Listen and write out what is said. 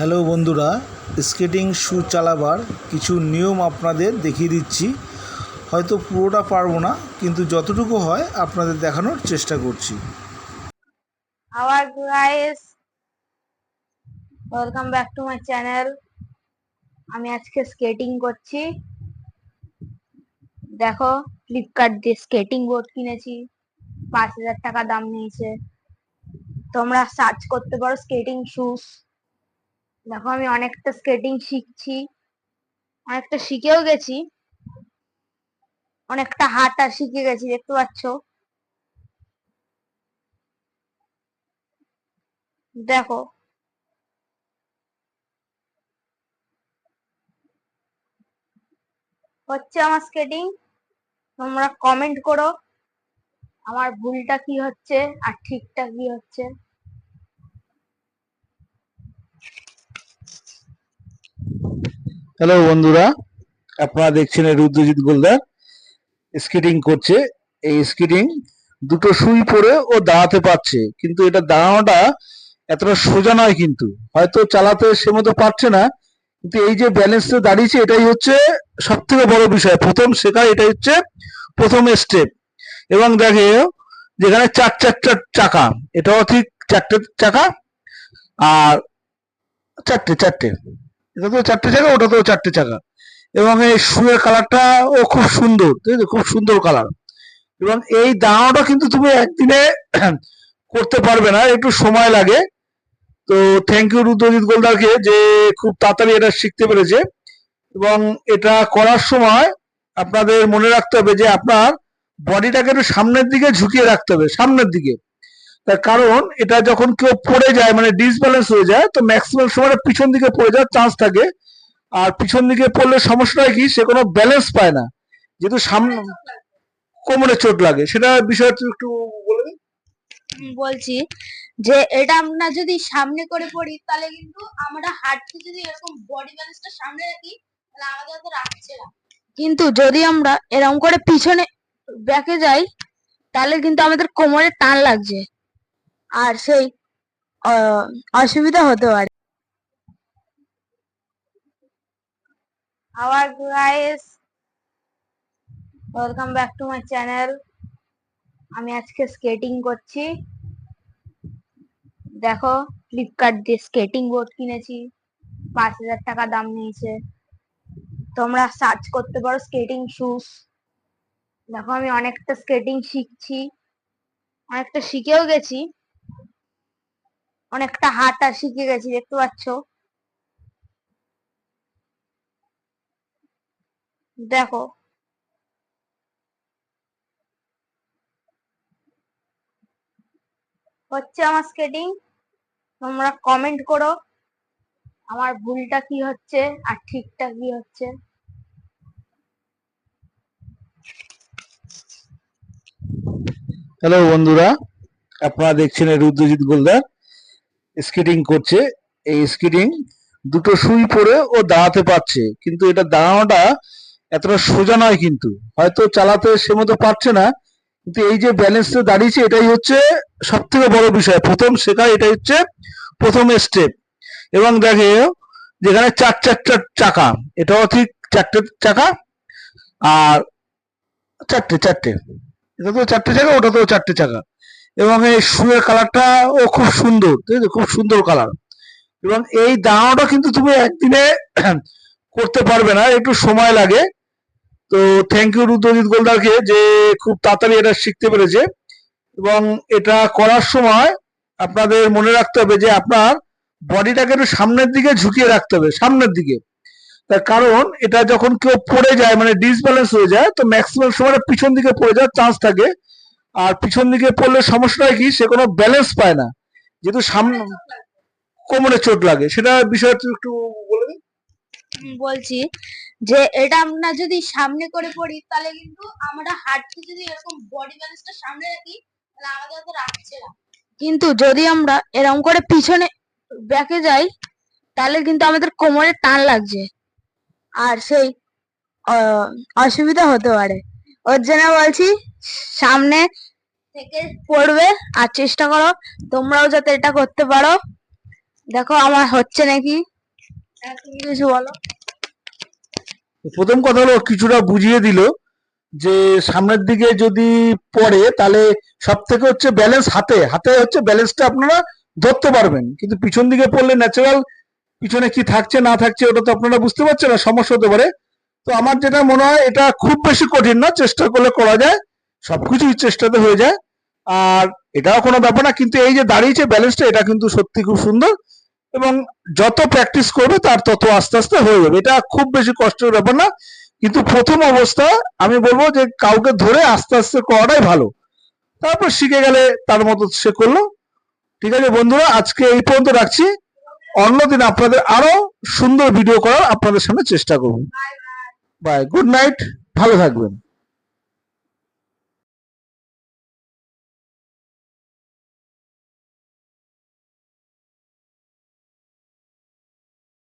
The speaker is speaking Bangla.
হ্যালো বন্ধুরা, স্কেটিং শু চালাবার কিছু নিয়ম আপনাদের দেখিয়ে দিচ্ছি। হয়তো পুরোটা পারব না, কিন্তু যতটুকু হয় আপনাদের দেখানোর চেষ্টা করছি। Our guys welcome back to my channel আমি আজকে স্কেটিং করছি। দেখো ফ্লিপকার্ট দিয়ে স্কেটিং বোর্ড কিনেছি, পাঁচ হাজার টাকা দাম নিয়েছে। তোমরা সার্চ করতে পারো স্কেটিং শুজ দেখো, আমি অনেকটা স্কেটিং শিখছি, অনেকটা শিখেও গেছি, অনেকটা হাঁটা শিখে গেছি, দেখতে পাচ্ছ। দেখো। হচ্ছে আমার স্কেটিং তোমরা কমেন্ট করো, আমার ভুলটা কি হচ্ছে আর ঠিকটা কি হচ্ছে। হ্যালো বন্ধুরা। আপনারা দেখছেন রুদ্রজিৎ গোলদার স্কেটিং করছে। এই স্কেটিং দুটো সুই পরে ও দাঁড়াতে পারছে, কিন্তু এটা দাঁড়ানোটা এতটা সোজা নয় কিন্তু। হয়তো চালাতে সে মতো পারছে না, কিন্তু এই যে ব্যালেন্সে দাঁড়িয়েছে, এটাই হচ্ছে সব থেকে বড় বিষয়। প্রথম শেখা এটাই হচ্ছে প্রথম স্টেপ এবং দেখে যেখানে চার চারটা চাকা, এটাও ঠিক চারটে চাকা আর চারটে চারটে। এটা তো চারটে চাকা ওটা তো চারটে চাকা এবং এই শুয়ের কালারটা ও খুব সুন্দর, ঠিক আছে? খুব সুন্দর কালার এবং এই দাঁড়ানোটা কিন্তু তুমি একদিনে করতে পারবে না, একটু সময় লাগে। তো থ্যাংক ইউ রুদ্রজিৎ গোলদারকে যে খুব তাড়াতাড়ি এটা শিখতে পেরেছে। এবং এটা করার সময় আপনাদের মনে রাখতে হবে যে আপনার বডিটাকে একটু সামনের দিকে ঝুঁকিয়ে রাখতে হবে, সামনের দিকে। তার কারণ এটা যখন কেউ পড়ে যায় মানে ডিসব্যালেন্স হয়ে যায়, তো ম্যাক্সিমাম সময় পিছন দিকে পড়ে যাওয়ার চান্স থাকে। আর পিছন দিকে পড়লে সমস্যাটা কি, সে কোনো ব্যালেন্স পায় না। যেহেতু সামনে কোমরে চোট লাগে। সেটা বিষয় একটু বলে বলছি যে এটা আমরা যদি সামনে করে পড়ি, তাহলে কিন্তু আমরা হাঁটতে যদি এরকম বডি ব্যালেন্সটা সামনে রাখি, তাহলে আমাদের তো রাখছে না। কিন্তু যদি আমরা এরকম করে পিছনে ব্যাকে যাই, তাহলে কিন্তু আমাদের কোমরে টান লাগছে। আর সেই অসুবিধা হতে পারে। Our guys welcome back to my channel আমি আজকে স্কেটিং করছি। দেখো ফ্লিপকার্ট দিয়ে স্কেটিং বোর্ড কিনেছি। পাঁচ হাজার টাকা দাম নিয়েছে। তোমরা সার্চ করতে পারো স্কেটিং শুজ দেখো, আমি অনেকটা স্কেটিং শিখছি। অনেকটা শিখেও গেছি। অনেকটা হাঁটা শিখে গেছি, দেখতে পাচ্ছ? দেখো। হচ্ছে আমার স্কেটিং তোমরা কমেন্ট করো। আমার ভুলটা কি হচ্ছে আর ঠিকটা কি হচ্ছে? হ্যালো বন্ধুরা, আপনারা দেখছেন রুদ্রজিৎ গোলদার। স্কেটিং করছে, এই স্কেটিং দুটো সুই পরে ও দাঁড়াতে পারছে। কিন্তু এটা দাঁড়ানোটা এতটা সোজা নয় কিন্তু। হয়তো চালাতে সে মতো পারছে না, কিন্তু এই যে ব্যালেন্সে দাঁড়িয়েছে, এটাই হচ্ছে সব থেকে বড় বিষয়। প্রথম শেখা এটাই হচ্ছে প্রথম স্টেপ এবং দেখে যেখানে চার চারটা চাকা, এটাও ঠিক চারটে চাকা আর চারটে চারটে। এটা তো চারটে চাকা, ওটা তো চারটে চাকা। এবং এই শুয়ের কালারটা ও খুব সুন্দর, ঠিক খুব সুন্দর কালার এবং এই দাঁড়ানোটা কিন্তু তুমি একদিনে করতে পারবে না, একটু সময় লাগে। তো থ্যাংক ইউ রুদ্রজিৎ গোলদারকে যে খুব তাড়াতাড়ি এটা শিখতে পেরেছে। এবং এটা করার সময় আপনাদের মনে রাখতে হবে যে আপনার বডিটাকে একটু সামনের দিকে ঝুঁকিয়ে রাখতে হবে, সামনের দিকে। তার কারণ এটা যখন কেউ পড়ে যায় মানে ডিসব্যালেন্স হয়ে যায়, তো ম্যাক্সিমাম সময় পিছন দিকে পড়ে যাওয়ার চান্স থাকে। আর পিছন দিকে পড়লে সমস্যাটা কি, সে কোনো ব্যালেন্স পায় না। যেহেতু সামনে কোমরে চোট লাগে, সেটা বিষয় একটু বলে দিন বলছি যে, এটা আমরা যদি সামনে করে পড়ি, তাহলে কিন্তু আমরা হাঁটতে যদি এরকম বডি ব্যালেন্সটা সামনে রাখি, তাহলে আমাদের তো রাখছে না। কিন্তু যদি আমরা এরকম করে পিছনে ব্যাকে যাই, তাহলে কিন্তু আমাদের কোমরে টান লাগছে। আর সেই অসুবিধা হতে পারে। ওর জন্য বলছি, সামনে থেকে পড়বে, আর চেষ্টা করো, তোমরাও যাতে এটা করতে পারো। দেখো, আমার হচ্ছে নাকি। কিছু বলো। প্রথম কথা হলো, কিছুটা বুঝিয়ে দিল যে, সামনের দিকে যদি পড়ে, তাহলে সব থেকে হচ্ছে ব্যালেন্স হাতে। হাতে হচ্ছে ব্যালেন্সটা আপনারা ধরতে পারবেন। কিন্তু পিছন দিকে পড়লে ন্যাচারাল পিছনে কি থাকছে, না থাকছে, ওটা তো আপনারা বুঝতে পারছেন না, সমস্যা হতে পারে। তো আমার যেটা মনে হয়, এটা খুব বেশি কঠিন না, চেষ্টা করলে করা যায়, সবকিছুই চেষ্টাতে হয়ে যায়। আর এটাও কোনো ব্যাপার না, কিন্তু এই যে দাঁড়িয়েছে ব্যালেন্সটা এটা কিন্তু সত্যি খুব সুন্দর। এবং যত প্র্যাকটিস করবে, তার তত আস্তে আস্তে হয়ে যাবে। এটা খুব বেশি কষ্টের ব্যাপার না, কিন্তু প্রথম অবস্থা, আমি বলব যে কাউকে ধরে আস্তে আস্তে করাটাই ভালো। তারপর শিখে গেলে তার মতো সে করল। ঠিক আছে বন্ধুরা, আজকে এই পর্যন্ত রাখছি। অন্যদিন আপনাদের আরও সুন্দর ভিডিও করার আপনাদের সামনে চেষ্টা করব। বাই গুড নাইট ভালো থাকবেন।